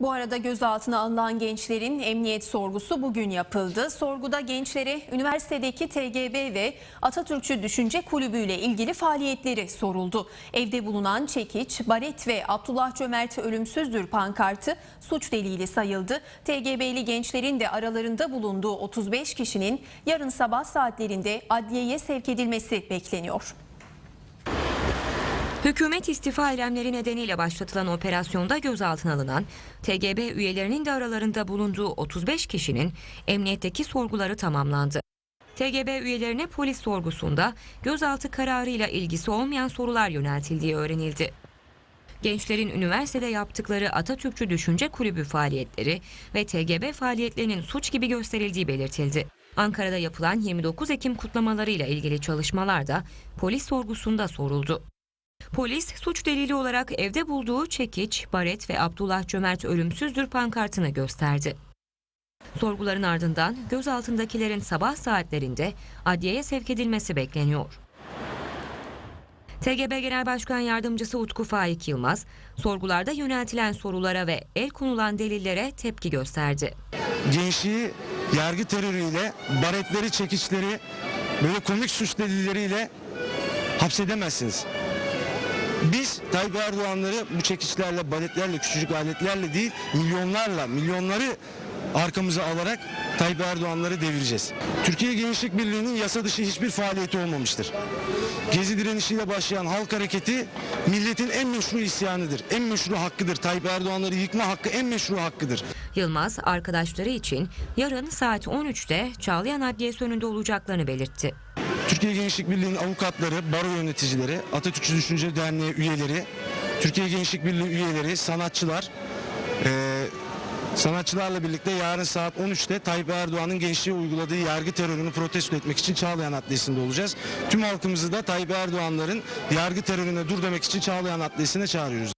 Bu arada gözaltına alınan gençlerin emniyet sorgusu bugün yapıldı. Sorguda gençlere üniversitedeki TGB ve Atatürkçü Düşünce Kulübü ile ilgili faaliyetleri soruldu. Evde bulunan çekiç, baret ve Abdullah Cömert ölümsüzdür pankartı suç delili sayıldı. TGB'li gençlerin de aralarında bulunduğu 35 kişinin yarın sabah saatlerinde adliyeye sevk edilmesi bekleniyor. Hükümet istifa eylemleri nedeniyle başlatılan operasyonda gözaltına alınan TGB üyelerinin de aralarında bulunduğu 35 kişinin emniyetteki sorguları tamamlandı. TGB üyelerine polis sorgusunda gözaltı kararıyla ilgisi olmayan sorular yöneltildiği öğrenildi. Gençlerin üniversitede yaptıkları Atatürkçü Düşünce Kulübü faaliyetleri ve TGB faaliyetlerinin suç gibi gösterildiği belirtildi. Ankara'da yapılan 29 Ekim kutlamalarıyla ilgili çalışmalar da polis sorgusunda soruldu. Polis suç delili olarak evde bulduğu çekiç, baret ve Abdullah Cömert ölümsüzdür pankartını gösterdi. Sorguların ardından gözaltındakilerin sabah saatlerinde adliyeye sevk edilmesi bekleniyor. TGB Genel Başkan Yardımcısı Utku Faik Yılmaz, sorgularda yöneltilen sorulara ve el konulan delillere tepki gösterdi. gençliği yargı terörüyle, baretleri, çekiçleri, böyle komik suç delilleriyle hapsedemezsiniz. Biz Tayyip Erdoğan'ları bu çekiçlerle, baretlerle, küçücük aletlerle değil, milyonlarla, milyonları arkamıza alarak Tayyip Erdoğan'ları devireceğiz. Türkiye Gençlik Birliği'nin yasa dışı hiçbir faaliyeti olmamıştır. Gezi direnişiyle başlayan halk hareketi milletin en meşru isyanıdır. En meşru hakkıdır. Tayyip Erdoğan'ları yıkma hakkı en meşru hakkıdır. Yılmaz, arkadaşları için yarın saat 13'te Çağlayan Adliyesi önünde olacaklarını belirtti. Türkiye Gençlik Birliği'nin avukatları, baro yöneticileri, Atatürkçü Düşünce Derneği üyeleri, Türkiye Gençlik Birliği üyeleri, sanatçılar, eee, sanatçılarla birlikte yarın saat 13'te Tayyip Erdoğan'ın gençliğe uyguladığı yargı terörünü protesto etmek için Çağlayan Adliyesi'nde olacağız. Tüm halkımızı da Tayyip Erdoğan'ların yargı terörüne dur demek için Çağlayan Adliyesi'ne çağırıyoruz.